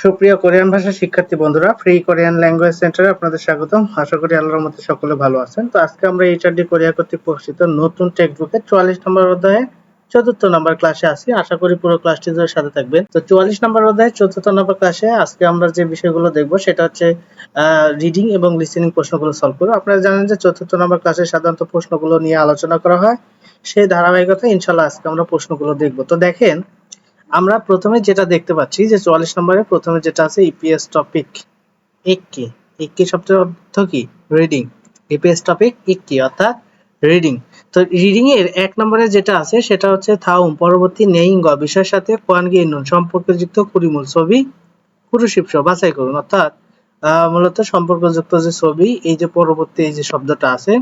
সুপ্রিয় কোরিয়ান ভাষা শিক্ষার্থী বন্ধুরা ফ্রি কোরিয়ান ল্যাঙ্গুয়েজ সেন্টারে আপনাদের স্বাগতম। আশা করি আল্লাহর মধ্যে সকলে ভালো আছেন। তো আজকে আমরা এইচআরডি কোরিয়া কর্তৃক প্রকাশিত নতুন টেক্সট চুয়াল্লিশ নম্বর অধ্যায়ে চতুর্থ নম্বর ক্লাসে আছি। আশা করি পুরো ক্লাসটি ধরে সাথে থাকবেন। তো চুয়াল্লিশ নম্বর অধ্যায়ে চতুর্থ নম্বর ক্লাসে আজকে আমরা যে বিষয়গুলো দেখব, সেটা হচ্ছে রিডিং এবং লিসেনিং প্রশ্নগুলো সলভ করব। আপনারা জানেন যে চতুর্থ নম্বর ক্লাসে সাধারণত প্রশ্নগুলো নিয়ে আলোচনা করা হয়। সেই ধারাবাহিকতা ইনশাল্লাহ আজকে আমরা প্রশ্নগুলো দেখব। তো দেখেন আমরা প্রথমে যেটা দেখতে পাচ্ছি যে চুয়াল্লিশ নম্বরে প্রথমে যেটা আছে ইপিএস টপিক এককে এককে শব্দের অর্থ কি? রিডিং ইপিএস টপিক এককে অর্থাৎ রিডিং তো রিডিং এর এক নম্বরে যেটা আছে, সেটা হচ্ছে থাউম, পরবর্তী নেইং বিষয়ের সাথে কোয়ানগি নুন, সম্পর্কযুক্ত কুড়িমূল ছবি পুরুষিপস বাছাই করুন। অর্থাৎ মূলত সম্পর্কযুক্ত যে ছবি, এই যে পরবর্তী এই যে শব্দটা আছে,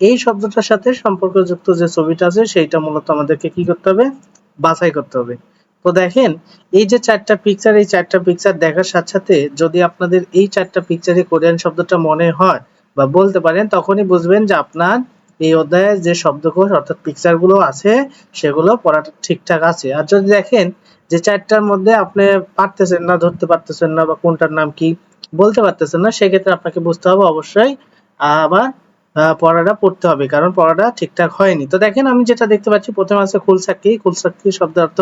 এই শব্দটার সাথে সম্পর্কযুক্ত যে ছবিটা আছে, সেইটা মূলত আমাদেরকে কি করতে হবে? বাছাই করতে হবে। তো দেখেন, এই যে চারটা পিকচার এই চারটা পিকচার দেখার সাথে সাথে যদি আপনাদের এই চারটা পিকচারে কোরিয়ান শব্দটা মনে হয় বা বলতে পারেন, তখনই বুঝবেন যে আপনার এই অধ্যায়ে যে শব্দকোষ অর্থাৎ পিকচারগুলো আছে, সেগুলো পড়াটা ঠিকঠাক আছে। আর যদি দেখেন যে চারটার মধ্যে আপনি পারতেছেন না, ধরতে পারতেছেন না বা কোনটার নাম কি বলতে পারতেছেন না, সেক্ষেত্রে আপনাকে বুঝতে হবে অবশ্যই আবার পড়াটা পড়তে হবে, কারণ পড়াটা ঠিকঠাক হয়নি। তো দেখেন, আমি যেটা দেখতে পাচ্ছি, প্রথমে আছে খুলসাকি খুলসাকি শব্দ অর্থ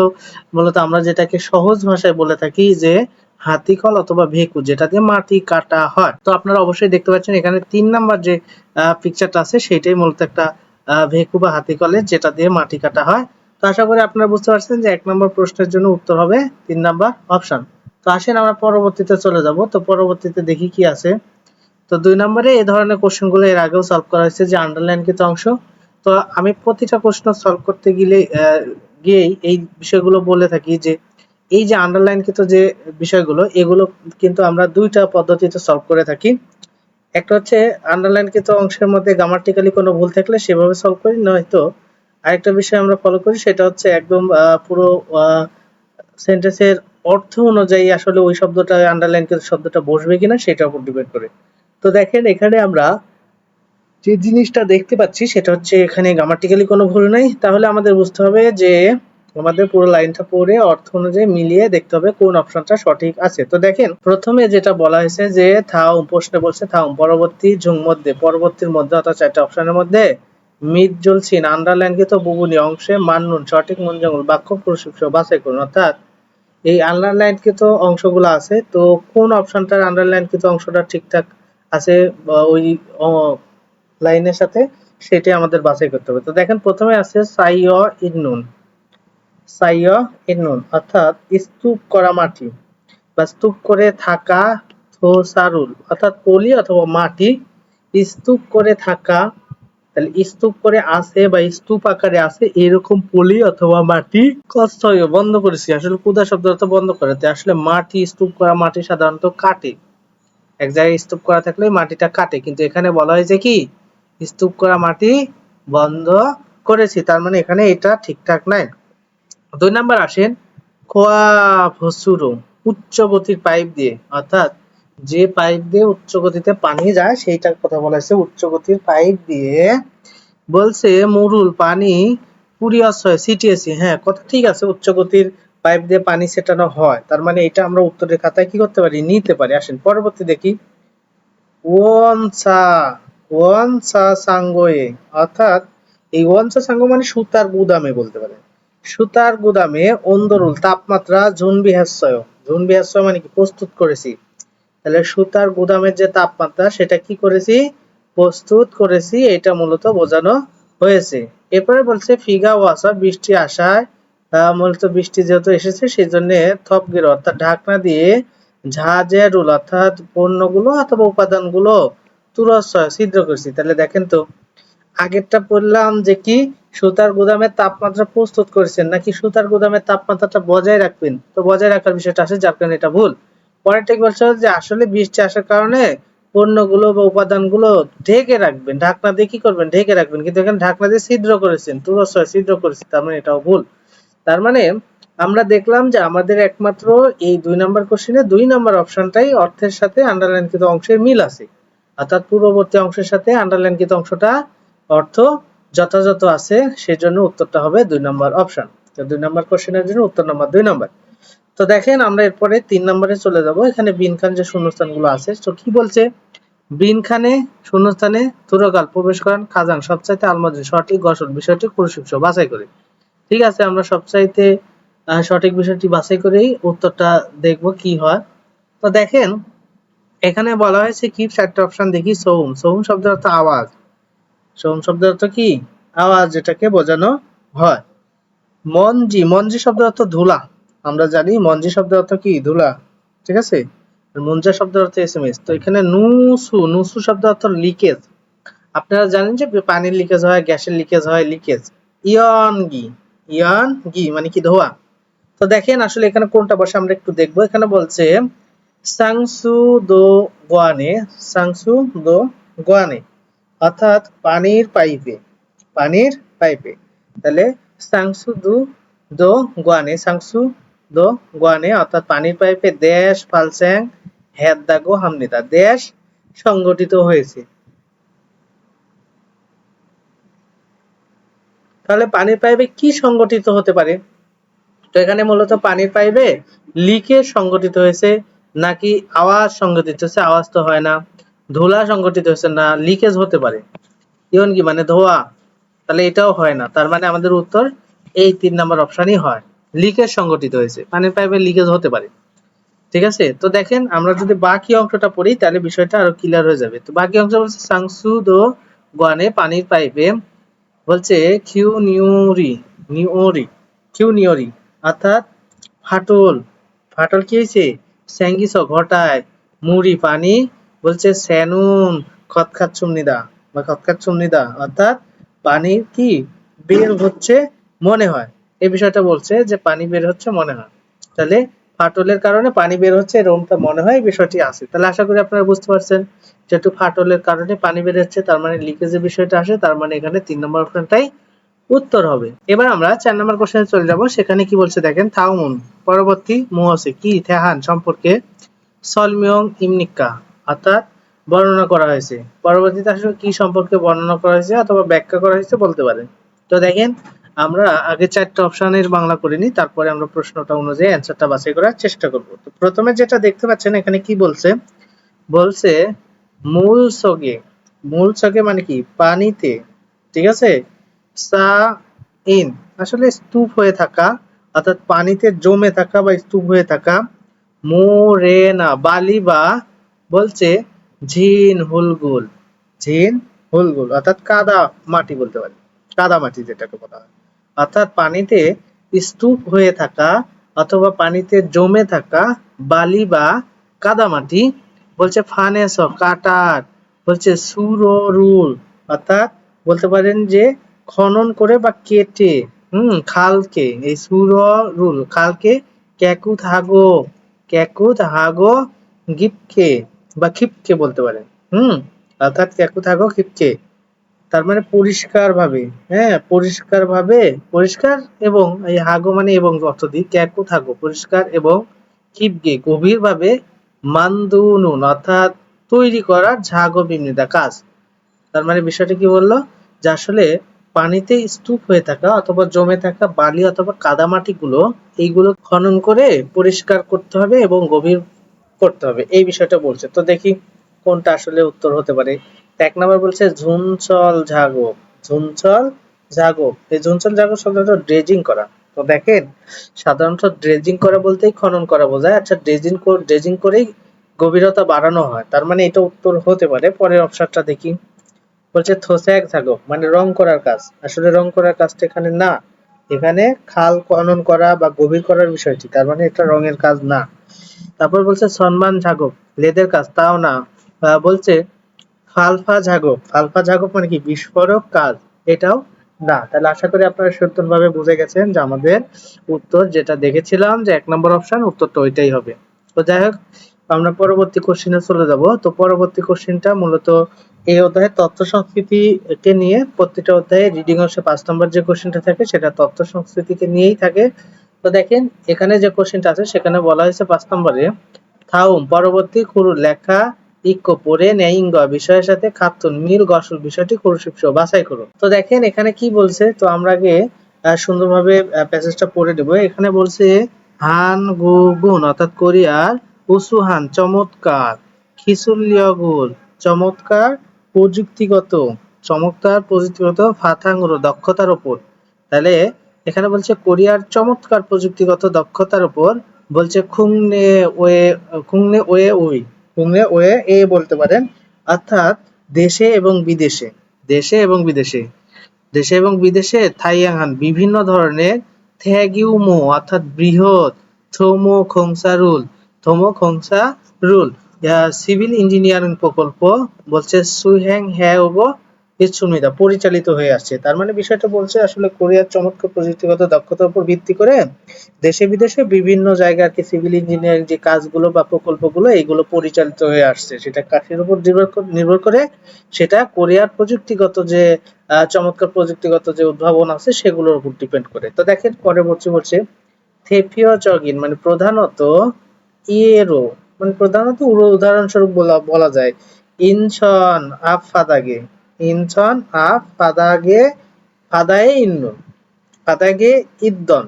মূলত আমরা যেটাকে সহজ ভাষায় বলে থাকি যে হাতিকল অথবা ভেকু, যেটা দিয়ে মাটি কাটা হয়। তো আপনারা অবশ্যই দেখতে পাচ্ছেন, এখানে তিন নাম্বার যে পিকচারটা আছে সেটাই মূলত একটা ভেকু বা হাতিকলে যেটা দিয়ে মাটি কাটা হয়। তো আশা করি আপনারা বুঝতে পারছেন যে এক নম্বর প্রশ্নের জন্য উত্তর হবে তিন নাম্বার অপশন। তো আসেন, আমরা পরবর্তীতে চলে যাব। তো পরবর্তীতে দেখি কি আছে। তো দুই নম্বরে এই ধরনের কোশ্চেনগুলো এর আগেও সলভ করা হয়েছে যে আন্ডারলাইনকৃত অংশ। তো আমি প্রতিটা প্রশ্ন সলভ করতে গেলে গিয়েই এই বিষয়গুলো বলে থাকি যে, এই যে আন্ডারলাইনকৃত যে বিষয়গুলো, এগুলো কিন্তু আমরা দুইটা পদ্ধতিতে সলভ করে থাকি। একটা হচ্ছে আন্ডারলাইনকৃত অংশের মধ্যে গ্রামাটিক্যালি কোনো ভুল থাকলে সেভাবে সলভ করি, নয়তো আরেকটা বিষয় আমরা ফলো করি, সেটা হচ্ছে একদম পুরো সেন্টেন্সের অর্থ অনুযায়ী আসলে ওই শব্দটা আন্ডারলাইনকৃত শব্দটা বসবে কিনা, সেটার উপর ডিপেন্ড করে। তো দেখেন, এখানে আমরা যে জিনিসটা দেখতে পাচ্ছি, সেটা হচ্ছে এখানে গ্রামাটিক্যালি কোনো ভুল নাই। তাহলে আমাদের বুঝতে হবে যে আমাদের পুরো লাইনটা পড়ে অর্থ অনুযায়ী মিলিয়ে দেখতে হবে কোন অপশনটা সঠিক আছে। তো দেখেন, প্রথমে যেটা বলা হয়েছে যে থাউম প্রশ্নে বলছে থাউম পরবর্তী ঝুং মধ্যে, পরবর্তীর মধ্যে অর্থাৎ চারটা অপশনের মধ্যে মিড জলসিন আন্ডারলাইনকৃত বুবুনি, অংশে মান্নুন সঠিক মঞ্জঙ্গল বাক্য প্রশিক্ষ বাছাই করুন। অর্থাৎ এই আন্ডারলাইনকৃত অংশগুলো আছে, তো কোন অপশনটার আন্ডারলাইনকৃত অংশটা ঠিকঠাক আছে ওই লাইনের সাথে সেটাই আমাদের বাছাই করতে হবে। তো দেখেন, প্রথমে আছে সাইয় ইন্নুন সাইয় ইন্নুন অর্থাৎ স্তূপ করা মাটি, বা স্তূপ করে থাকা থোসারুল অর্থাৎ পলি অথবা মাটি, স্তূপ করে থাকা, তাহলে স্তূপ করে আছে বা স্তূপ আকারে আছে এরকম পলি অথবা মাটি কষ্ট বন্ধ করেছি। আসলে কুদা শব্দ বন্ধ করে আসলে মাটি, স্তূপ করা মাটি সাধারণত কাটে। এক জায়গায় স্তূপ করা থাকলে মাটিটা কাটে। কিন্তু এখানে বলা হয়েছে কি? স্তূপ করা মাটি বন্ধ করেছি। তার মানে এখানে এটা ঠিকঠাক নাই। দুই নাম্বার আসেন, খোয়া ফসুরো উচ্চ গতির পাইপ দিয়ে। অর্থাৎ যে পাইপ দিয়ে উচ্চ গতিতে পানি যায়, সেইটার কথা বলা হয়েছে উচ্চ গতির পাইপ দিয়ে। বলছে, মুরুল, পানি পুরিয়াস সিটিএসি হ্যাঁ কথা ঠিক আছে, উচ্চ গতির পাইপ দিয়ে পানি ছেটানো হয়, তার মানে এটা আমরা উত্তরের খাতায় কি করতে পারি? নিতে পারি। আসেন, পরবর্তী দেখি। ওয়ানসা ওয়ানসা সাঙ্গোয়ে, অর্থাৎ এই ওয়ানসা সাঙ্গো মানে সুতার গুদামে বলতে পারেন। সুতার গুদামে অন্দরুল তাপমাত্রা ঝুন বিহাস্যয় ঝুন বিহাস্যয় মানে কি? প্রস্তুত করেছি। তাহলে সুতার গুদামের যে তাপমাত্রা, সেটা কি করেছি? প্রস্তুত করেছি, এটা মূলত বোঝানো হয়েছে। এরপরে বলছে ফিগা ওয়াসা বৃষ্টি আসায় মূলত বৃষ্টি যেহেতু এসেছে সেই জন্য থপ গির অর্থাৎ ঢাকনা দিয়ে ঝাঁঝের রুল, অর্থাৎ পণ্যগুলো অথবা উপাদানগুলো তুরস্বয় ছিদ্র করছি। তাহলে দেখেন তো, আগেরটা বললাম যে কি, সুতার গুদামের তাপমাত্রা প্রস্তুত করেছেন, নাকি সুতার গুদামের তাপমাত্রাটা বজায় রাখবেন? তো বজায় রাখার বিষয়টা আছে, যার কারণে এটা ভুল। পরের ঠিক বলছে যে আসলে বৃষ্টি আসার কারণে পণ্যগুলো বা উপাদানগুলো ঢেকে রাখবেন। ঢাকনা দিয়ে কি করবেন? ঢেকে রাখবেন। কিন্তু এখানে ঢাকনা দিয়ে ছিদ্র করেছেন তুরস্বয় ছিদ্র করেছি তার মানে এটাও ভুল। তার মানে আমরা দেখলাম যে আমাদের একমাত্র এই দুই নাম্বার কোশ্চেনে দুই নাম্বার অপশনটাই অর্থের সাথে আন্ডারলাইনকৃত অংশের মিল আছে। অর্থাৎ পূর্ববর্তী অংশের সাথে আন্ডারলাইনকৃত অংশটা অর্থ যথাযথ আছে, সেজন্য উত্তরটা হবে দুই নাম্বার অপশন তো দুই নাম্বার কোশ্চেনের জন্য উত্তর নাম্বার দুই নাম্বার তো দেখেন আমরা এরপরে তিন নম্বরে চলে যাব। এখানে বিন খান যে শূন্যস্থানগুলো আছে, তো কি বলছে? বিন খানে শূন্যস্থানে তুরকাল প্রবেশ করেন, খাজান সবচাইতে আলমাদ্রি সঠিক গসল বিষয়টি কুরুশিক্ষ বাছাই করে। ঠিক আছে, আমরা সবচাইতে সঠিক বিষয়টি বাছাই করেই উত্তরটা দেখব কি হয়। তো দেখেন, এখানে বলা হয়েছে কি চারটে অপশন দেখি সৌম সৌম শব্দের অর্থ আওয়াজ। সৌম শব্দের অর্থ কি? আওয়াজ, যেটাকে বোঝানো হয়। মঞ্জি মঞ্জি শব্দের অর্থ ধুলা। আমরা জানি মঞ্জি শব্দের অর্থ কি? ধুলা। ঠিক আছে? মঞ্জা শব্দের অর্থ এস এম এস তো এখানে নুসু নুসু শব্দের অর্থ লিকেজ আপনারা জানেন যে পানির লিকেজ হয়, গ্যাসের লিকেজ হয় লিকেজ ইয়ন গি ইয়ন গি মানে কি, ধোয়া। তো দেখেন আসলে এখানে কোনটা বসে আমরা একটু দেখব। এখানে বলছে, সাংসু দো গোয়ানে, সাংসু দো গোয়ানে, অর্থাৎ পানির পাইপে পানির পাইপে। তাহলে সাংসু দু দো গোয়ানে, সাংসু দো গোয়ানে, অর্থাৎ পানির পাইপে দেশ ফালস্যাং হেদ্দাগো, হামনিদা, দেশ সংগঠিত হয়েছে। তাহলে পানির পাইপে কি সংগঠিত হতে পারে? তো এখানে মূলত পানির পাইপে লিকেজ সংগঠিত হয়েছে, নাকি আওয়াজ সংগঠিত হয়েছে? আওয়াজ তো হয় না। ধুলা সংগঠিত হয়েছে না, লিকেজ হতে পারে। ইয়ন কি? মানে ধোয়া। তাহলে এটাও হয় না। তার মানে আমাদের উত্তর এই তিন নম্বর অপশনই হয়। লিকেজ সংগঠিত হয়েছে। পানির পাইপে লিকেজ হতে পারে। ঠিক আছে? তো দেখেন, আমরা যদি বাকি অংশটা পড়ি, তাহলে বিষয়টা আরও ক্লিয়ার হয়ে যাবে। তো বাকি অংশ বলছে সাংসুদ দো গোয়ানে পানির পাইপে বলছে কিউ নিউরি নিউরি কিউ নিউরি অর্থাৎ ফাটল। ফাটল কি হয়েছে? স্যাঙ্গিস ঘটায়। মুড়ি, পানি, বলছে স্যানুন, খতখাত চুমনিদা, বা খতখাত চুমনিদা, অর্থাৎ পানি কি বের হচ্ছে মনে হয়। এই বিষয়টা বলছে যে পানি বের হচ্ছে মনে হয়। তাহলে ফাটলের কারণে পানি বের হচ্ছে এরকমটা মনে হয় এই বিষয়টি আছে। তাহলে আশা করি আপনারা বুঝতে পারছেন। যেহেতু ফাটলের কারণে পানি বের হচ্ছে তার মানে লিকেজের বিষয়টা আসে, তার মানে এখানে তিন নম্বর অপশনটাই উত্তর হবে। এবার আমরা চার নম্বর কোশ্চেনে চলে যাব, সেখানে কি বলছে দেখেন থাউমুন পরবর্তী মুহসে, কি, থেহান সম্পর্কে সলমিয়ং ইমনিকা অর্থাৎ বর্ণনা করা হয়েছে। পরবর্তীতে আসলে কি সম্পর্কে বর্ণনা করা হয়েছে অথবা ব্যাখ্যা করা হয়েছে বলতে পারেন। তো দেখেন, আমরা আগে চারটা অপশনের বাংলা করে নিই তারপরে আমরা প্রশ্নটা অনুযায়ী অ্যান্সারটা বাছাই করার চেষ্টা করব। তো প্রথমে যেটা দেখতে পাচ্ছেন, এখানে কি বলছে? বলছে মূল সগে মূল সগে মানে কি? পানিতে, ঠিক আছে? সা ইন, আসলে স্তূপ হয়ে থাকা, অর্থাৎ পানিতে জমে থাকা বা স্তূপ হয়ে থাকা, মোরেনা বালি বা বলছে ঝিন হুলগুল ঝিন হুলগুল, অর্থাৎ কাদা মাটি বলতে পারি, কাদা মাটি যেটাকে বলা হয়। অর্থাৎ পানিতে স্তূপ হয়ে থাকা অথবা পানিতে জমে থাকা বালি বা কাদামাটি বলছে ফানেস কাটার। বলছে, সুররুল। অর্থাৎ বলতে পারেন যে, খনন করে বা কেটে, হুম, খালকে, এই সুররুল, খালকে ক্যাকুত হাগো ক্যাকুত হাগো গিপকে বা খিপকে বলতে পারেন, হুম, অর্থাৎ ক্যাকুত হাগো খিপকে তার মানে পরিষ্কার ভাবে হ্যাঁ পরিষ্কার ভাবে পরিষ্কার এবং এই হাগো মানে এবং অর্থ দিই, ক্যাকু থাকো পরিষ্কার এবং কিপগে গভীর ভাবে মান্দুনুন অর্থাৎ তৈরি করা ঝাগো বিমনিদা কাজ। তার মানে বিষয়টা কি বলল? যে আসলে পানিতে স্তূপ হয়ে থাকা অথবা জমে থাকা বালি অথবা কাদামাটি গুলো এইগুলো খনন করে পরিষ্কার করতে হবে এবং গভীর করতে হবে। এই বিষয়টা বলছে। তো দেখি কোনটা আসলে উত্তর হতে পারে। এক নম্বর বলছে ঝুনচল ঝাগো। ঝুনচল ঝাগো। এই ঝুনচল শব্দটা ড্রেজিং করা। তো দেখেন, সাধারণত ড্রেজিং করা বলতেই খনন করা বোঝায়। আচ্ছা ড্রেজিং ড্রেজিং করেই গভীরতা বাড়ানো হয়। তার মানে এটা উত্তর হতে পারে। পরের অপশনটা দেখি। বলছে থোস্যাক ঝাগক মানে রং করার কাজ। আসলে রং করার কাজটা এখানে না। এখানে খাল খনন করা বা গভীর করার বিষয়টি। তার মানে এটা রঙের কাজ না। তারপর বলছে সম্মান ঝাগক লেদের কাজ, তাও না। বলছে, ফালফা ঝাগক ফালফা ঝাগক মানে কি? বিস্ফোরক কাজ। এটাও না, তাহলে আশা করি আপনারা সুন্দরভাবে বুঝে গেছেন যে আমাদের উত্তর যেটা দেখেছিলাম যে এক নম্বর অপশন উত্তরটা ওইটাই হবে। তো যাই হোক, আমরা পরবর্তী কোশ্চেনে চলে যাব। তো পরবর্তী কোশ্চেনটা মূলত এই অধ্যায়ে তথ্য সংস্কৃতিকে নিয়ে প্রত্যেকটা অধ্যায়ে রিডিং অংশে পাঁচ নম্বর যে কোশ্চেনটা থাকে, সেটা তথ্য সংস্কৃতিকে নিয়েই থাকে। তো দেখেন, এখানে যে কোশ্চেনটা আছে, সেখানে বলা হয়েছে পাঁচ নম্বরে, থাউম, পরবর্তী কুরু লেখা ইক্য পরে নেইঙ্গ বিষয়ের সাথে খাতুন, মিল, গসল বিষয়টি কুরুশিপ বাছাই করুন। তো দেখেন এখানে কি বলছে, তো আমরা আগে সুন্দরভাবে প্যাসেজটা পড়ে দেব এখানে বলছে, হান গু গুণ, অর্থাৎ কোরিয়ার উসুহান, চমৎকার খিসুল্যগুল চমৎকার প্রযুক্তিগত চমৎকার প্রযুক্তিগত ফাথাঙ্গুরো দক্ষতার ওপর তাহলে এখানে বলছে, কোরিয়ার চমৎকার প্রযুক্তিগত দক্ষতার উপর বলছে, খুংনে ওয়ে খুংনে ওয়ে ওই খুংনে ওয়ে এ বলতে পারেন, অর্থাৎ দেশে এবং বিদেশে। দেশে এবং বিদেশে। দেশে এবং বিদেশে থাইয়াংহান বিভিন্ন ধরনের থ্যাগিউমো অর্থাৎ বৃহৎ থোমো খংসা রুল। থোমো খংসা রুল। সিভিল ইঞ্জিনিয়ারিং প্রকল্প বলছে সুহ্যাং হ্যাওগো ইচ্ছুমিদা পরিচালিত হয়ে আসছে। তার মানে বিষয়টা বলছে আসলে কোরিয়ার চমৎকার প্রযুক্তিগত দক্ষতার উপর ভিত্তি করে দেশে বিদেশে বিভিন্ন জায়গার কি সিভিল ইঞ্জিনিয়ারিং যে কাজগুলো বা প্রকল্পগুলো, এগুলো পরিচালিত হয়ে আসছে। সেটা কাঠের উপর নির্ভর করে- সেটা কোরিয়ার প্রযুক্তিগত যে চমৎকার প্রযুক্তিগত যে উদ্ভাবন আছে সেগুলোর উপর ডিপেন্ড করে। তো দেখেন পরবর্তী বলছে বলছে থেপিও চগিন মানে প্রধানত ইয়েরো মানে প্রধানত উদাহরণস্বরূপ বলা বলা যায় ইনছন আপ ইনছন আপ ফাদাগে, ফাদায়ে ইন্ন ফাদাগে ইদ্দন।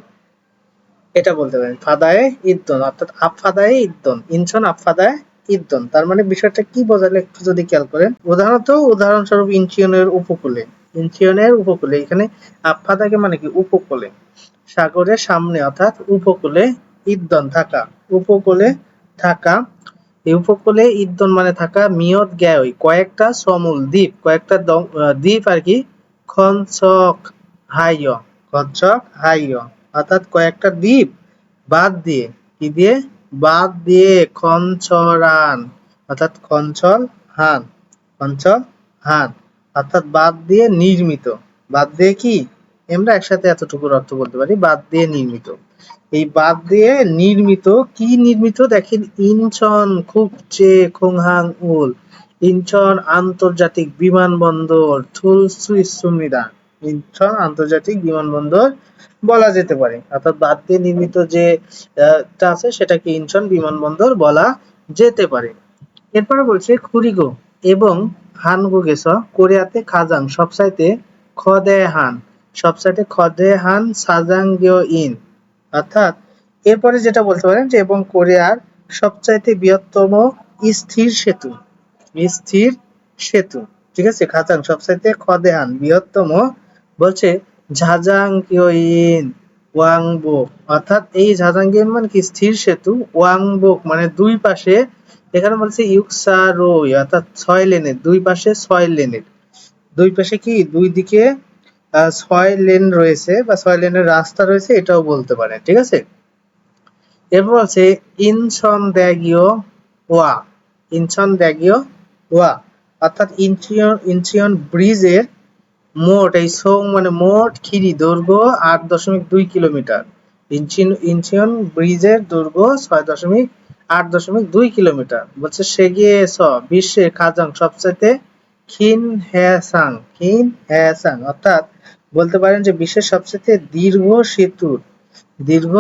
এটা বলতে পারেন, ফাদায়ে ইদ্দন, অর্থাৎ আপ ফাদায়ে ইদ্দন, ইনছন আপ ফাদায়ে ইদ্দন। তার মানে বিষয়টা কি বোঝালে একটু যদি খেয়াল করেন? প্রধানত উদাহরণস্বরূপ ইনচিয়নের উপকূলে। ইনচিয়নের উপকূলে, এখানে আফাদাকে মানে কি? উপকূলে। সাগরের সামনে, অর্থাৎ উপকূলে ইদ্দন থাকা। উপকূলে থাকা এই উপকূলে ইদ্দন মানে থাকা মিয়ত গ্যায় কয়েকটা সমূল দ্বীপ, কয়েকটা দ্বীপ আর কি খনচক হাইয়। খনচক হাইয়। অর্থাৎ কয়েকটা দ্বীপ বাদ দিয়ে, কি দিয়ে? বাদ দিয়ে খনচরান অর্থাৎ খনচল হান খনচল হান। অর্থাৎ বাদ দিয়ে নির্মিত। বাদ দিয়ে কি? আমরা একসাথে এতটুকুর অর্থ বলতে পারি, বাদ দিয়ে নির্মিত। এই বাদ দিয়ে নির্মিত, কি নির্মিত? দেখেন ইনচন খুবচে খোংহাং উল। ইনচন আন্তর্জাতিক বিমানবন্দর থুলসুই সুমিদা ইনচন আন্তর্জাতিক বিমানবন্দর বলা যেতে পারে। অর্থাৎ বাদ দিয়ে নির্মিত যে আছে, সেটাকে ইনচন বিমানবন্দর বলা যেতে পারে। এরপরে বলছে খুরিগো এবং হানগো গেস কোরিয়াতে খাজাং সবসাইতে খদে হান সবসাইতে খদে হান সাজাংগিও ইন অর্থাৎ এরপরে যেটা বলতে পারেন যে এবং কোরিয়ার সবচাইতে বৃহত্তম স্থির সেতু স্থির সেতু, ঠিক আছে? খাজাং সবচাইতে খদে হান বৃহত্তম বলছে অর্থাৎ এই ঝাজাঙ্গিয়ন মানে কি? স্থির সেতু ওয়াংবোক মানে দুই পাশে, এখানে বলছে ইউকসারোই, অর্থাৎ ছয় লেনের, দুই পাশে ছয় লেনের। দুই পাশে কি? দুই দিকে ছয় লেন রয়েছে বা ছয় লেনের রাস্তা রয়েছে, এটাও বলতে পারেন, ঠিক আছে? এরপর বলছে ইনসন দ্যাগিও ওয়া ইনসন দ্যাগিও ওয়া, অর্থাৎ ইনচিয়ন ইনচিয়ন ব্রিজের মোট, এই সং মানে মোট খিরি দৈর্ঘ্য আট দশমিক দুই কিলোমিটার। ইনচিন, ইনচিয়ন ব্রিজের দৈর্ঘ্য ছয় দশমিক আট দশমিক দুই কিলোমিটার। বলছে, সেগিয়ে স, বিশ্বের খাজাং সবচাইতে খিন হ্যাসাং খিন হ্যাসাং, অর্থাৎ বলতে পারেন যে বিশ্বের সবচেয়ে দীর্ঘ সেতুর, দীর্ঘ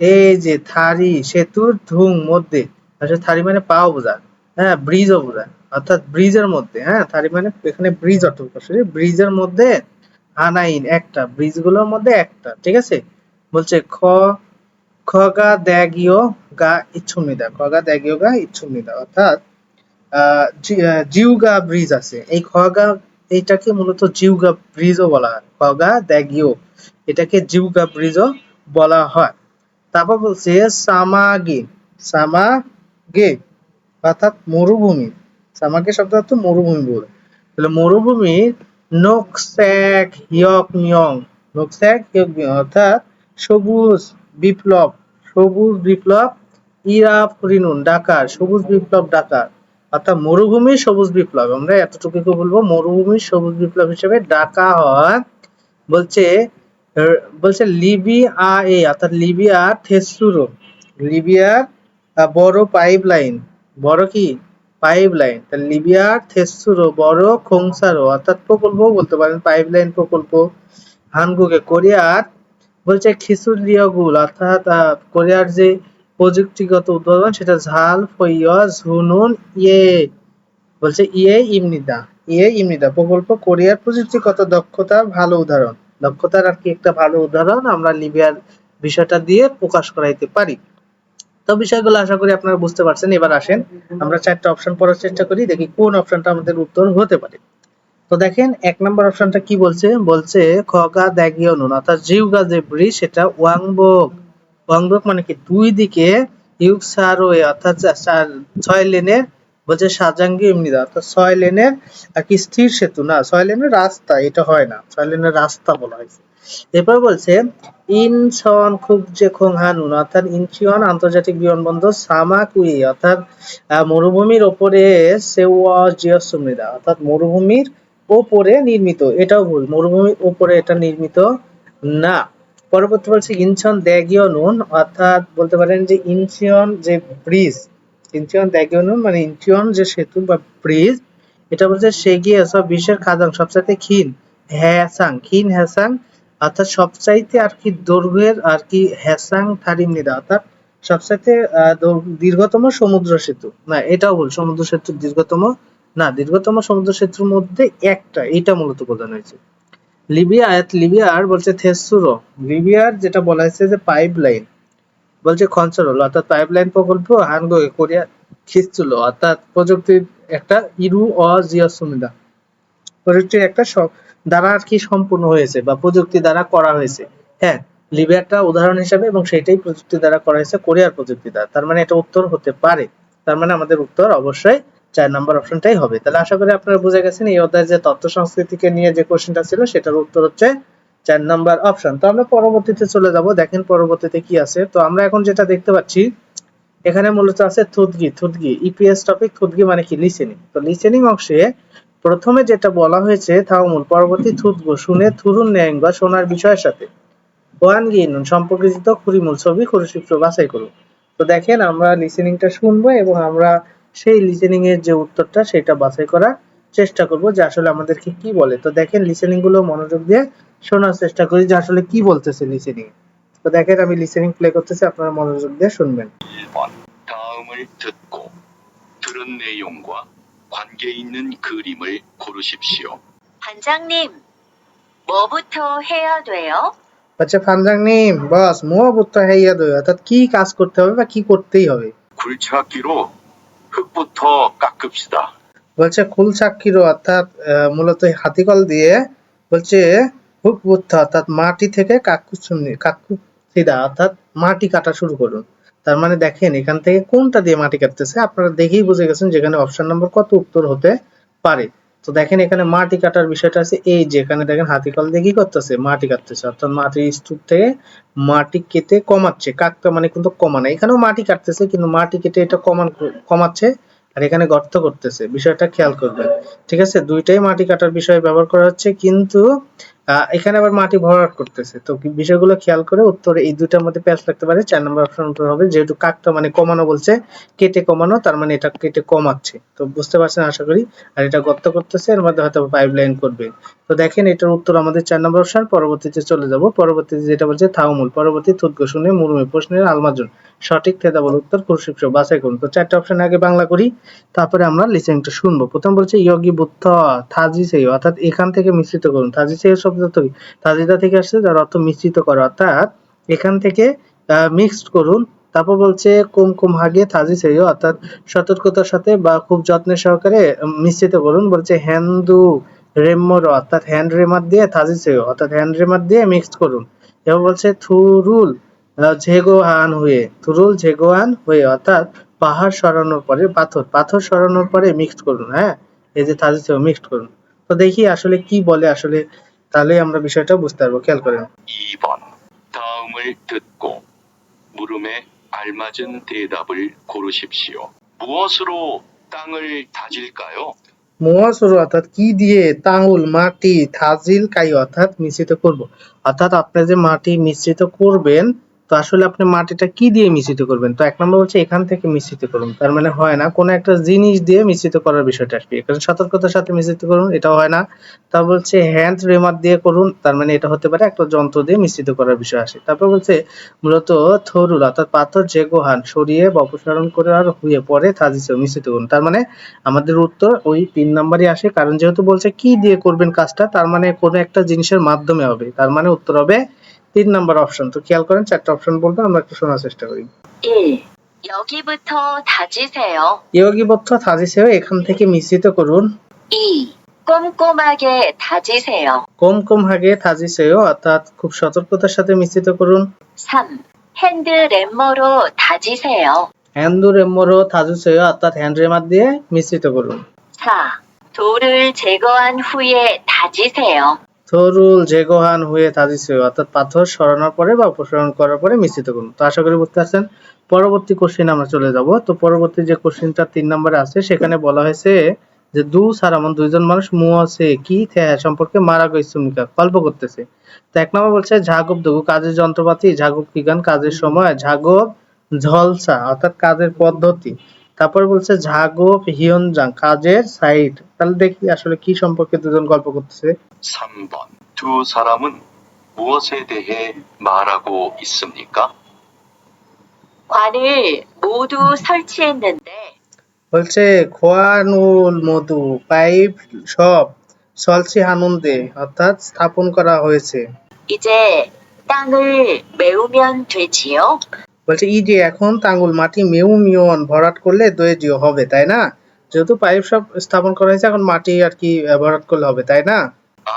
এই যে থারি সেতুর ধুম মধ্যে, আসলে থারি মানে পাও বোঝায় হ্যাঁ ব্রিজও বোঝায়, অর্থাৎ ব্রিজের মধ্যে হ্যাঁ থারি মানে এখানে ব্রিজ অর্থ করছে ব্রিজের মধ্যে আনাইন, একটা ব্রিজগুলোর মধ্যে একটা, ঠিক আছে? বলছে খ খগা দ্যাগীয় গা ইচ্ছুমিদা খগা দ্যাগীয় গা ইচ্ছুমিদা অর্থাৎ জিউগা ব্রিজ আছে। এই খগা এইটাকে মূলত জিউগা ব্রিজও বলা হয়। খগা দ্যাগীয় এটাকে জিউগা ব্রিজও বলা হয়। তারপর বলছে, সামাগে সামাগে, অর্থাৎ মরুভূমি। সামাগে শব্দ অর্থ মরুভূমি বলে। তাহলে মরুভূমি, নোকস্যাক হিয়ক নিয়ং নোকস্যাক হিয়ক অর্থাৎ সবুজ বিপ্লব সবুজ বিপ্লব ইরাফ রিনুন ডাকার সবুজ বিপ্লব ডাকার অর্থাৎ মরুভূমির সবুজ বিপ্লব। আমরা এতটুকু বলব মরুভূমির সবুজ বিপ্লব হিসেবে ডাকা হয়, বলছে বলছে লিবিয়া এ অর্থাৎ লিবিয়ার থেসুরো লিবিয়ার বড় পাইপ লাইন বড় কি? পাইপ লাইন লিবিয়ার থেসুরো বড় খংসারো, অর্থাৎ প্রকল্প বলতে পারেন পাইপ লাইন প্রকল্প। হানগুকে, কোরিয়ার, বলছে খিসুলিয়গুল অর্থাৎ কোরিয়ার যে প্রযুক্তিগত উদ্ভাবন, সেটা ঝাল, ফইয়, ঝুনুন ইয়ে। বলছে ইয়ে ইমনিদা ইয়ে ইমনিদা। প্রকল্প কোরিয়ার প্রযুক্তিগত দক্ষতার ভালো উদাহরণ। দক্ষতার আর কি একটা ভালো উদাহরণ, আমরা লিবিয়ার বিষয়টা দিয়ে প্রকাশ করাইতে পারি। তো বিষয়গুলো আশা করি আপনারা বুঝতে পারছেন। এবার আসেন, আমরা চারটা অপশন পড়ার চেষ্টা করি, দেখি কোন অপশনটা আমাদের উত্তর হতে পারে। তো দেখেন, এক নম্বর অপশনটা কি বলছে? বলছে খগা দ্যাগীয় নুন, অর্থাৎ জিউগা যে ব্রিজ সেটা ওয়াংবক ওয়াংবক মানে কি? দুই দিকে ইউক সারোয়ে অর্থাৎ ছয় লেনের বলছে সাজাঙ্গি এমনি অর্থাৎ ছয় লেনের আর কি স্থির সেতু না, ছয় লেনের রাস্তা, এটা হয় না। ছয় লেনের রাস্তা বলা হয়েছে। এরপর বলছে ইনচন খুব যে খোংহানুন অর্থাৎ ইনচিয়ন আন্তর্জাতিক বিমানবন্দর সামাকুই অর্থাৎ মরুভূমির ওপরে সেওয়া জিয়সুমিদা অর্থাৎ মরুভূমির ওপরে নির্মিত, এটাও ভুল, মরুভূমির ওপরে এটা নির্মিত না। পরবর্তী বলছে ইনচন দ্যাগীয় নুন অর্থাৎ বলতে পারেন যে ইনচিয়ন যে ব্রিজ ইনচিয়ন দ্যাগীয় নুন মানে ইনচিয়ন যে সেতু বা ব্রিজ, এটা বলছে সেগিয়ে সব বিশ্বের খাদাং সবচাইতে ক্ষীণ, হ্যাসাং ক্ষীণ হ্যাসাং, অর্থাৎ সবচাইতে আর কি দৈর্ঘ্যের আর কি হ্যাসাং থারিমনিদা অর্থাৎ সবচাইতে দীর্ঘতম সমুদ্র সেতু। না, এটাও ভুল, সমুদ্র সেতু দীর্ঘতম, না, দীর্ঘতম সমুদ্র সেতুর মধ্যে একটা, এটা মূলত বোঝানো হয়েছে। লিবিয়া লিবিয়ার বলছে থেসুরো। লিবিয়ার যেটা বলা হয়েছে যে পাইপ লাইন বলছে খঞ্চরল অর্থাৎ পাইপ লাইন প্রকল্প হানগোয়ে কোরিয়া খিস্তুলো অর্থাৎ প্রযুক্তির একটা ইরু অ জিয়াসুমিদা প্রযুক্তির একটা দ্বারা আর কি সম্পূর্ণ হয়েছে বা প্রযুক্তি দ্বারা করা হয়েছে। হ্যাঁ লিবিয়াটা উদাহরণ হিসাবে এবং সেটাই প্রযুক্তি দ্বারা করা হয়েছে কোরিয়ার প্রযুক্তি দ্বারা। তার মানে এটা উত্তর হতে পারে। তার মানে আমাদের উত্তর অবশ্যই চার নাম্বার অপশনটাই হবে। তাহলে আশা করি আপনারা বুঝে গেছেন এই অধ্যায়ে যে তথ্য সংস্কৃতিকে নিয়ে যে কোশ্চেনটা ছিল, সেটার উত্তর হচ্ছে চার নাম্বার অপশন। তো আমরা পরবর্তীতে চলে যাব। দেখেন পরবর্তীতে কি আছে। তো আমরা এখন যেটা দেখতে পাচ্ছি, এখানে মূলত আছে থুদগি থুদগি ইপিএস টপিক থুদগি মানে কি? লিসেনিং তো লিসেনিং অংশে প্রথমে যেটা বলা হয়েছে থাউমুল পরবর্তী থুদগো শুনে থুরুন ন্যাং বা শোনার বিষয়ের সাথে। ওয়ান গিন সম্পর্কিত খুরিমূল ছবি খুরুশিপ্র বাছাই করুন। তো দেখেন আমরা লিসেনিংটা শুনব এবং আমরা সেই লিসেনিং এর যে উত্তরটা সেটা বাছাই করার চেষ্টা করব যে আসলে আমাদেরকে কি বলে তো দেখেন লিসেনিং গুলো মনোযোগ দিয়ে শোনার চেষ্টা করি যে আসলে কি বলতেছে লিসেনিং তো দেখেন আমি লিসেনিং প্লে করতেছি আপনারা মনোযোগ দিয়ে শুনবেন 1번 다음을 듣고 들은 내용과 관계 있는 그림을 고르십시오. 반장님, 뭐부터 해야 돼요? আচ্ছা ফানজাংনিম বস মুয়াবুত্তা হাইয়া দই অর্থাৎ কি কাজ করতে হবে বা কি করতেই হবে 굴착기로 흙부터 깎읍시다. বলছে খুল সাক্ষীরও অর্থাৎ আহ, মূলত এই হাতিকল দিয়ে বলছে হুক বুদ্ধা অর্থাৎ মাটি থেকে কাকু চুমনি কাকু সিদা অর্থাৎ মাটি কাটা শুরু করুন তার মানে দেখেন এখান থেকে কোনটা দিয়ে মাটি কাটতেছে আপনারা দেখেই বুঝে গেছেন যেখানে অপশন নম্বর কত উত্তর হতে পারে তো দেখেন এখানে মাটি কাটার বিষয়টা আছে, এই যে এখানে দেখেন হাতিকল দিয়ে কি করতেছে? মাটি কাটতেছে। অর্থাৎ মাটির স্তূপ থেকে মাটি কেটে কমাচ্ছে। কাকটা মানে কিন্তু কমানো এখানেও মাটি কাটতেছে, কিন্তু মাটি কেটে এটা কমান, কমাচ্ছে আর এখানে গর্ত করতেছে। বিষয়টা খেয়াল করবেন। ঠিক আছে? দুইটাই মাটি কাটার বিষয়ে ব্যবহার করা হচ্ছে, কিন্তু এখানে আবার মাটি ভরাট করতেছে। তো বিষয়গুলো খেয়াল করে উত্তরে এই দুইটার মধ্যে প্যাচ লাগতে পারে। চার নম্বর অপশন উত্তর হবে, যেহেতু কাকটা মানে কমানো বলছে, কেটে কমানো, তার মানে এটা কেটে কমাচ্ছে। তো বুঝতে পারছেন আশা করি? আর এটা গর্ত করতেছে, এর মধ্যে হয়তো পাইপ লাইন করবে। তো দেখেন, এটার উত্তর আমাদের চার নম্বর অপশন পরবর্তীতে চলে যাব। পরবর্তীতে যেটা বলছে, থাউমুল। পরবর্তী তুদ্গ শুনে, মুরুমে প্রশ্নের আলমাজন। সঠিক তেদাবল উত্তর কুরশিপ্র বাছাই করুন। তো চারটা অপশন আগে বাংলা করি, তারপরে আমরা লিসেনিংটা শুনব। প্রথম বলছে, ইয়গি বুদ্ধ, থাজি সেই অর্থাৎ এখান থেকে মিশ্রিত করুন। থাজি সেই শব্দ তো কি? থাজিদা থেকে আসছে, যার অর্থ মিশ্রিত করা। অর্থাৎ এখান থেকে মিক্সড করুন। তারপর বলছে কুমকুম হাগে থাজি সেই অর্থাৎ সতর্কতার সাথে বা খুব যত্নের সহকারে মিশ্রিত করুন। বলছে হ্যান্ডু রেমর অর্থাৎ হ্যান্ড রেমার দিয়ে থাজি সেই অর্থাৎ হ্যান্ড রেমার দিয়ে মিক্সড করুন। এবার বলছে, থুরুল ঝেগোহান হয়ে। থুরুল ঝেগোহান হয়ে। অর্থাৎ পাহাড় সরানোর পরে, পাথর। পাথর সরানোর পরে মিক্সড করুন হ্যাঁ? এই যে থাজি সাথে মিক্সড করুন। তো দেখি আসলে কি বলে, আসলে তাহলে আমরা বিষয়টা বুঝতে পারবো খেয়াল করেন 2번 다음을 듣고 물음에 알맞은 대답을 고르십시오. 무엇으로 땅을 다질까요? মোয়াসুর অর্থাৎ কি দিয়ে তাঙুল মাটি থাজিল কাই অর্থাৎ মিশ্রিত করব অর্থাৎ আপনি যে মাটি মিশ্রিত করবেন তো আসলে আপনি মাটিটা কি দিয়ে মিশ্রিত করবেন? তো এক নম্বর হচ্ছে এখান থেকে মিশ্রিত করুন। তার মানে হয় না, কোনো একটা জিনিস দিয়ে মিশ্রিত করার বিষয়টা আসবে এখানে সতর্কতার সাথে মিশ্রিত করুন, এটাও হয় না। তা বলছে হ্যান্ড রেমার দিয়ে করুন, তার মানে এটা হতে পারে একটা যন্ত্র দিয়ে মিশ্রিত করার বিষয় আসে। তারপর বলছে মূলত থরুল, অর্থাৎ পাথর যে গোহান সরিয়ে অপসারণ করে আর হুয়ে পরে থাজিছে মিশ্রিত করুন। তার মানে আমাদের উত্তর ওই তিন নাম্বারই আসে, কারণ যেহেতু বলছে কি দিয়ে করবেন কাজটা, তার মানে কোনো একটা জিনিসের মাধ্যমে হবে। তার মানে উত্তর হবে তিন নাম্বার অপশন তো খেয়াল করেন চারটা অপশন বলবো আমরা একটু শোনার চেষ্টা করি 1. 여기부터 다지세요. ইয়োগিবদ্ধ থাজিসেও এখান থেকে মিশ্রিত করুন 2. 꼼꼼하게 다지세요. কমকমহাগে থাজিসেও অর্থাৎ খুব সতর্কতার সাথে মিশ্রিত করুন 3. 핸드 램머로 다지세요. হ্যান্ডুর এম্মরো থাজুসেও অর্থাৎ হ্যান্ড রেমার দিয়ে মিশ্রিত করুন 4. 돌을 제거한 후에 다지세요. থরুল জেগোহান হয়ে থাজিসেও অর্থাৎ পাথর সরানোর পরে বা অপসারণ করার পরে মিশ্রিত করুন। তো আশা করি বুঝতে পারছেন। পরবর্তী কোশ্চেন আমরা চলে যাব। তো পরবর্তী যে কোশ্চেনটা তিন নম্বরে আছে, সেখানে বলা হয়েছে যে, দু সারামন দুইজন মানুষ মুয়াসে কি সম্পর্কে মারা গৈসুমিকা গল্প করতেছে। তো এক নম্বর বলছে, ঝাগব দগু কাজের যন্ত্রপাতি, ঝাগব বিজ্ঞান কাজের সময়, ঝাগব ঝলসা, অর্থাৎ কাজের পদ্ধতি। তারপর বলছে ঝাগব হিয়নজাং কাজের সাইড তাহলে দেখি আসলে কি সম্পর্কে দুজন গল্প করতেছে 3번. 두 사람은 무엇에 대해 말하고 있습니까? 관을 모두 설치했는데 বলছে খোয়ানুল মধু পাইপ সব সলসি হানুন্দে অর্থাৎ স্থাপন করা হয়েছে 이제 땅을 메우면 되지요. বলছে ই যে এখন তাঙ্গুল মাটি মেউ মিয়ন ভরাট করলে দয়ে জিও হবে তাই না যেহেতু পাইপ সব স্থাপন করা হয়েছে এখন মাটি আর কি আহ, ভরাট করলে হবে তাই না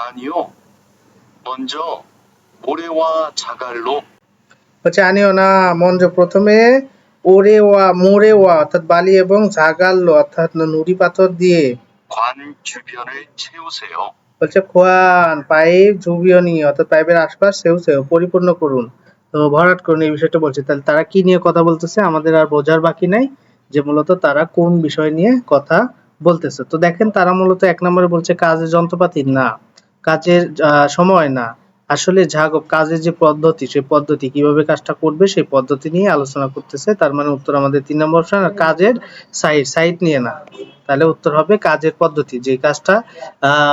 아니요. 먼저 모래와 자갈로 বলছে আনিও না মঞ্জ প্রথমে ওরে ওয়া মোরে ওয়া অর্থাৎ বালি এবং ঝাগাল্লো অর্থাৎ নুড়ি পাথর দিয়ে 관 주변을 채우세요. বলছে খোয়ান পাইপ ঝুবিয়নি অর্থাৎ পাইপের আশপাশ সেও সেও পরিপূর্ণ করুন তো ভরাট করুন, এই বিষয়টা বলছে। তাহলে তারা কি নিয়ে কথা বলতেছে আমাদের আর বোঝার বাকি নাই যে মূলত তারা কোন বিষয় নিয়ে কথা বলতেছে। তো দেখেন তারা মূলত এক নম্বরে বলছে, কাজের যন্ত্রপাতি না, কাজের সময় না। আসলে ঝাগব কাজের যে পদ্ধতি, সেই পদ্ধতি, কীভাবে কাজটা করবে সেই পদ্ধতি নিয়ে আলোচনা করতেছে। তার মানে উত্তর আমাদের তিন নম্বর অপশন, আর কাজের সাইড সাইড নিয়ে না। তাহলে উত্তর হবে কাজের পদ্ধতি, যে কাজটা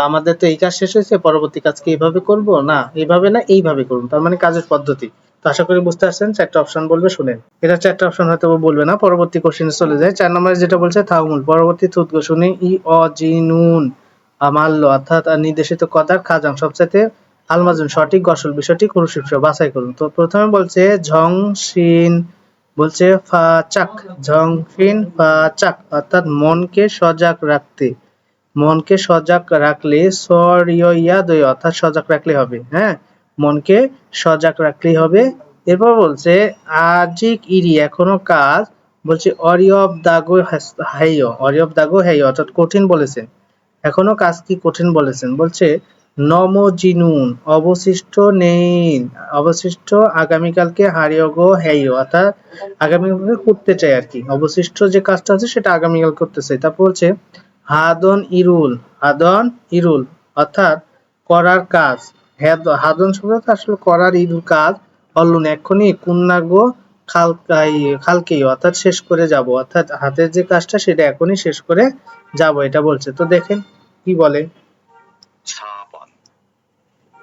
আমাদের তো এই কাজ শেষ হয়েছে, পরবর্তী কাজ কি এইভাবে করব? না, এইভাবে না, এইভাবে করুন। তার মানে কাজের পদ্ধতি। তো আশা করি বুঝতে পারছেন, চারটা অপশন বলবে, শুনেন। এটা চারটা অপশন হয়তো বলবে না, পরবর্তী কোশ্চেনে চলে যায়। চার নম্বরে যেটা বলছে থাউমুল পরবর্তী তুৎগ শুনি, ই, অ, জি, নুন মাল্য অর্থাৎ নির্দেশিত কথার খাজাং, সবচাইতে আলমাজুন, সঠিক গসল বিষয়টি কুরুশিপ বাছাই করুন। তো প্রথমে বলছে, ঝং, শিন, বলছে, ফা, চাক, ঝং, ফিন, ফা, চাক, অর্থাৎ মনকে সজাগ রাখতে। মনকে সজাগ রাখলে সরিয়া দই অর্থাৎ সজাগ রাখলে হবে হ্যাঁ? মনকে সজাগ রাখলেই হবে। এরপর বলছে, আজিক ইরি এখনও কাজ। বলছে, অরিয়ব দাগো হাইয় অরিয়ব দাগো হাইয় অর্থাৎ কঠিন বলেছেন। এখনও কাজ কি কঠিন বলেছেন? বলছে, নম জিনুন, অবশিষ্ট নেই অবশিষ্ট আগামীকালকে হারিয়গো হেইয় অর্থাৎ আগামীকালকে করতে চাই আর কি। অবশিষ্ট যে কাজটা আছে, সেটা আগামীকাল করতে চাই। তারপর হচ্ছে হাদন ইরুল হাদন ইরুল। অর্থাৎ করার কাজ। হেদ- হাদন শব্দ আসলে করার ইরুল কাজ অল্লুন এক্ষুনি কুন্নাগো খালকাই খালকেই অর্থাৎ শেষ করে যাব অর্থাৎ হাতের যে কাজটা সেটা এখনই শেষ করে যাব এটা বলছে তো দেখেন কি বলে 4번.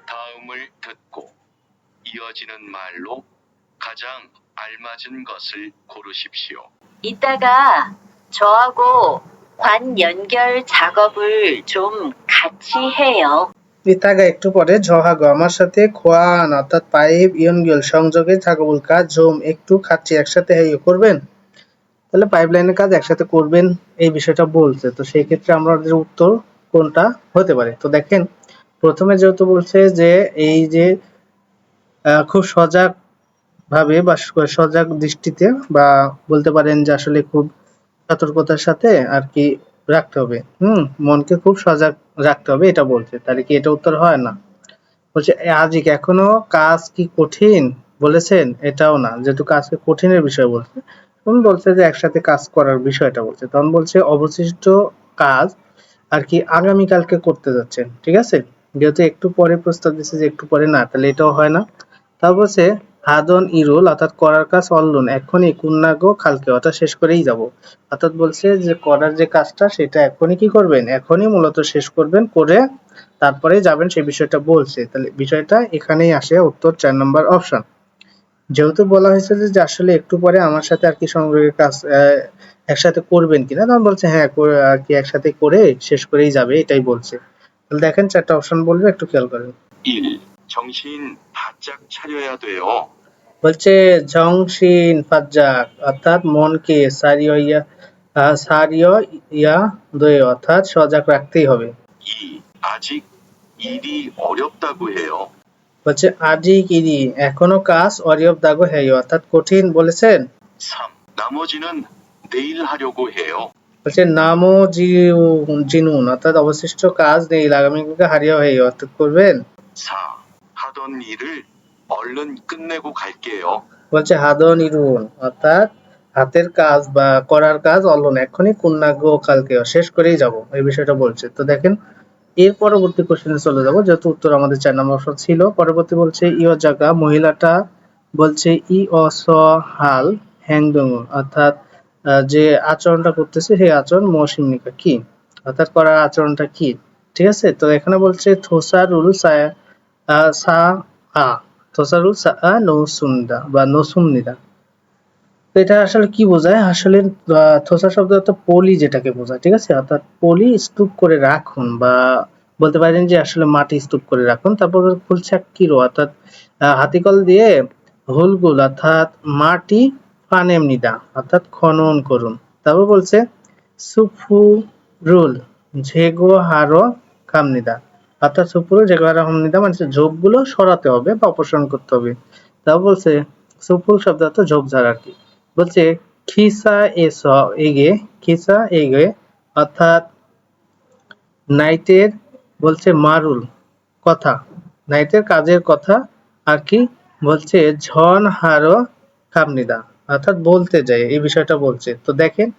다음을 듣고 이어지는 말로 가장 알맞은 것을 고르십시오. 이따가 저하고 관 연결 작업을 좀 같이 해요. ইতাগা একটু পরে, ঝহাগো, আমার সাথে খোয়ান অর্থাৎ পাইপ ইয়নগিল, সংযোগে ছাগবুল কাজ, জোম, একটু খাচ্ছি একসাথে, হেই করবেন? তাহলে পাইপ লাইনের কাজ একসাথে করবেন, এই বিষয়টা বলছে। তো সেই ক্ষেত্রে আমাদের উত্তর কোনটা হতে পারে? তো দেখেন, প্রথমে যেহেতু বলছে যে এই যে খুব সজাগ ভাবে বা সজাগ দৃষ্টিতে বা বলতে পারেন যে আসলে খুব সতর্কতার সাথে আর কি রাখতে হবে। হুম, মনকে খুব সজাগ রাখতে হবে, এটা বলছে। তাহলে কি এটা উত্তর হয়? না। বলছে আজিক এখনও কাজ কি কঠিন? বলেছেন, এটাও না। যেহেতু কাজকে কঠিনের বিষয় বলছে, তখন বলছে যে একসাথে কাজ করার বিষয়টা বলছে। তখন বলছে, অবশিষ্ট কাজ আর কি আগামীকালকে করতে যাচ্ছেন। ঠিক আছে? যেহেতু একটু পরে প্রস্তাব দিচ্ছে যে একটু পরে না, তাহলে এটাও হয় না। তারপর বলছে হাদন ইরুল অর্থাৎ করার কাজ অল্লুন এখনই কুন্নাগো খালকে অর্থাৎ শেষ করেই যাব অর্থাৎ বলছে যে করার যে কাজটা সেটা এখনই কি করবেন এখনই মূলত শেষ করবেন করে তারপরে যাবেন সেই বিষয়টা বলছে তাহলে বিষয়টা এখানেই আসে উত্তর চার নম্বর অপশন যেহেতু বলা হয়েছে যে যে আসলে একটু পরে আমার সাথে আর কি সংগ্রহের কাজ আহ, একসাথে করবেন কিনা তখন বলছে হ্যাঁ করে- আর কি একসাথে করে শেষ করেই যাবে এটাই বলছে তাহলে দেখেন চারটা অপশন বলবে একটু খেয়াল করেন 1. 정신 바짝 차려야 돼요. বলছে ঝংশিন ফাজ্জাক অর্থাৎ মনকে সারিয়া ইয়া সারিয় ইয়া দয়ে অর্থাৎ সজাগ রাখতেই হবে। আজই ইডি অজপ্তাগুহেও বলছে আজি কিরি এখনও কাজ অরিয়বদাগো হেয় অর্থাৎ কঠিন বলেছেন। নামজিনন দেইল হাজগো হেয়। বলছে নামো জিনুন অর্থাৎ অবশিষ্ট কাজ নেই আগামীকালকে হারিয়া হেয় অর্থাৎ করবেন? সা হাদন ই를 얼른 끝내고 갈게요. বলছে হাদন ইরুন অর্থাৎ হাতের কাজ বা করার কাজ অলন এখনই কুন্নাগ্য কালকে শেষ করেই যাব এই বিষয়টা বলছে তো দেখেন এর পরবর্তী কোশ্চেনে চলে যাব যেহেতু উত্তর আমাদের চার নম্বর অপশন ছিল পরবর্তী বলছে ইয় জায়গা মহিলাটা বলছে ই অস হাল হ্যাংদং অর্থাৎ আহ, যে আচরণটা করতেছে সেই আচরণ মৌসিমনিকা কি অর্থাৎ করার আচরণটা কি ঠিক আছে তো এখানে বলছে থোসারুল সা আহ, সা আ থোসারুল সা আ নৌসুমদা বা তো এটা আসলে কি বোঝায়? আসলে থোসা শব্দ অর্থ পলি যেটাকে বোঝায়, ঠিক আছে? অর্থাৎ পলি স্তূপ করে রাখুন বা বলতে পারেন যে আসলে মাটি স্তূপ করে রাখুন। তারপর ফুলছাক কিরো অর্থাৎ হাতিকল দিয়ে হুলগুল, অর্থাৎ মাটি পানেম নিদা, অর্থাৎ খনন করুন। তারপর বলছে, সুফু রুল, ঝেগো হারো কামনিদা। অর্থাৎ সুপুরু যে করা হমনিদা মানে ঝোপগুলো সরাতে হবে বা অপসারণ করতে হবে। তা বলছে সুপুর শব্দ অর্থ ঝোপঝাড় আর কি। বলছে, খিসা এ স এগে খিসা এগে অর্থাৎ নাইটের, বলছে মারুল, কথা। নাইটের কাজের কথা আর কি, বলছে ঝন হারো কামনিদা, অর্থাৎ বলতে যায়, এই বিষয়টা বলছে। তো দেখেন,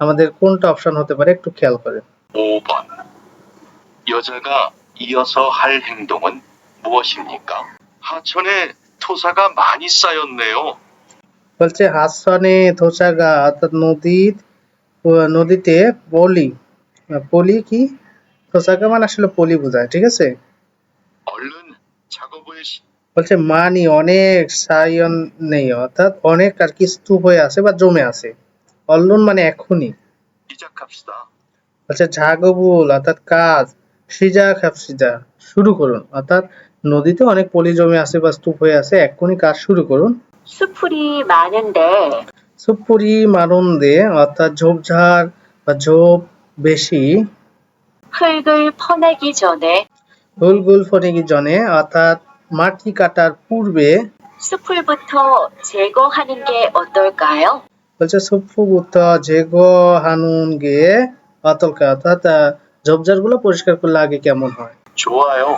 আমাদের কোনটা অপশন হতে পারে, একটু খেয়াল করেন। 이어서 할 행동은 무엇입니까? 하천에 토사가 많이 쌓였네요. বলছে হাসনে ধোসাগা অর্থাৎ নদীর নদীতে পলি পলি কি ধোসাগা মানে আসলে পলি বোঝায় ঠিক আছে 얼른 작업을 시- বলছে মানি অনেক সায়ন নেই অর্থাৎ অনেক আর কি স্তূপ হয়ে আছে বা জমে আছে অল্লন মানে এখনই 시작합시다. বলছে ঝাগবুল অর্থাৎ কাজ সিজা খাপসিজা শুরু করুন অর্থাৎ নদীতে অনেক পলি জমে আছে বা স্তূপ হয়ে আছে এক্ষুনি কাজ শুরু করুন 수풀이 많은데 সুপুরি মারুন্দে অর্থাৎ ঝোপঝাড় বা ঝোপ বেশি 흙을 퍼내기 전에 হুলগুল ফনিকি জনে অর্থাৎ মাটি কাটার পূর্বে 수풀부터 제거하는 게 어떨까요? বলছে সুফুগুত যেগো হানুন গে অতলকা অর্থাৎ আহ, ঝোপঝাড়গুলো পরিষ্কার করলে আগে কেমন হয় 좋아요.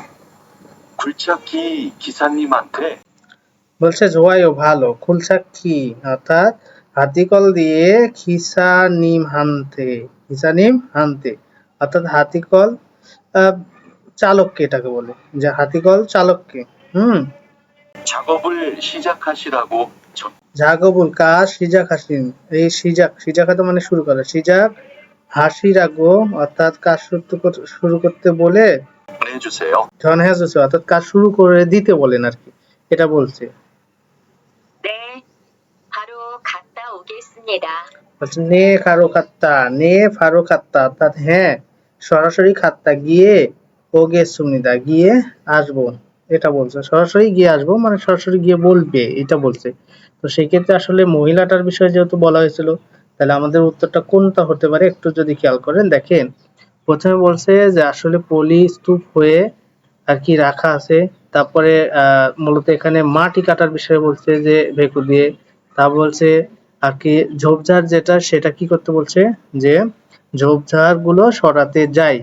굴착기 기사님한테 বলছে জোয়াইও ভালো খুলছা কি অর্থাৎ হাতিকল দিয়ে খিসা নিম হানতে খিসা নিম হানতে অর্থাৎ হাতিকল আহ, চালককে এটাকে বলে যে হাতিকল চালককে হুম 작업을 시작하시라고 전 ঝাগবুল কাজ সিজাক হাসিন এই সিজাক সিজাক হাতে মানে শুরু করা সিজাক হাসি রাখব অর্থাৎ কাজ শুরু করতে বলে? হ্যাঁ অর্থাৎ কাজ শুরু করে দিতে বলেন আর কি এটা বলছে। নে খারো খাত্তা নে ফারো খাত্তা অর্থাৎ হ্যাঁ সরাসরি খাত্তা গিয়ে ও গে সুনিদা গিয়ে আসব এটা বলছে। সরাসরি গিয়ে আসব মানে সরাসরি গিয়ে বলবে এটা বলছে। তো সেক্ষেত্রে আসলে মহিলাটার বিষয়ে যেহেতু বলা হয়েছিল তাহলে আমাদের উত্তরটা কোনটা হতে পারে একটু যদি খেয়াল করেন, দেখেন। প্রথমে বলছে যে আসলে পলি স্তূপ হয়ে আর কি রাখা আছে, তারপরে মূলত এখানে মাটি কাটার বিষয়ে বলছে যে ভেকু দিয়ে। তা বলছে আর কি ঝোপঝাড় যেটা, সেটা কি করতে বলছে? যে ঝোপঝাড়গুলো সরাতে যায়।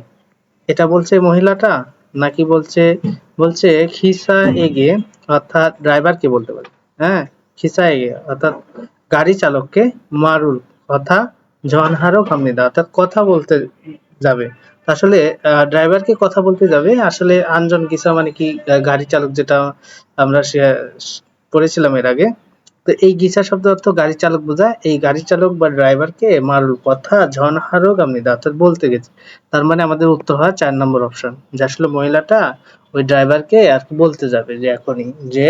এটা বলছে মহিলাটা নাকি বলছে বলছে খিসা এগে, অর্থাৎ ড্রাইভারকে বলতে পারে। হ্যাঁ খিসা এগে, অর্থাৎ গাড়ি চালককে মারুল। কথা জনহারও কামনিদা অর্থাৎ কথা বলতে যাবে। আসলে ড্রাইভারকে কথা বলতে যাবে। আসলে আনজন কিসা মানে কি গাড়ি চালক যেটা আমরা পড়েছিলাম এর আগে, তো এই গিসা শব্দ অর্থ গাড়ি চালক বোঝায় এই গাড়ি চালক বা ড্রাইভারকে মারুল কথা ঝনহারও কামনিদা অর্থাৎ বলতে গেছে। তার মানে আমাদের উত্তর হয় চার নম্বর অপশন যে আসলে মহিলাটা ওই ড্রাইভারকে আর বলতে যাবে যে এখনই যে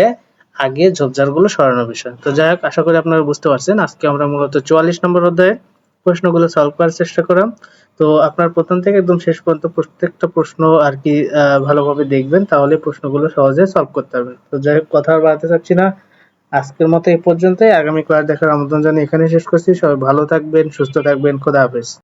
আগে ঝোপঝাড়গুলো সরানোর বিষয়। তো যাই হোক, আশা করি আপনারা বুঝতে পারছেন। আজকে আমরা মূলত চুয়াল্লিশ নম্বর অধ্যায়ে প্রশ্নগুলো সলভ করার চেষ্টা করলাম। তো আপনার প্রথম থেকে একদম শেষ পর্যন্ত প্রত্যেকটা প্রশ্ন আর কি ভালোভাবে দেখবেন, তাহলে প্রশ্নগুলো সহজে সলভ করতে পারবেন। তো যাই হোক, কথা আর বাড়াতে চাচ্ছি না। আজকের মতো এই পর্যন্তই। আগামী ক্লাস দেখার আমন্ত্রণ জানিয়ে এখানে শেষ করছি। সবাই ভালো থাকবেন, সুস্থ থাকবেন। খোদা হাফেজ।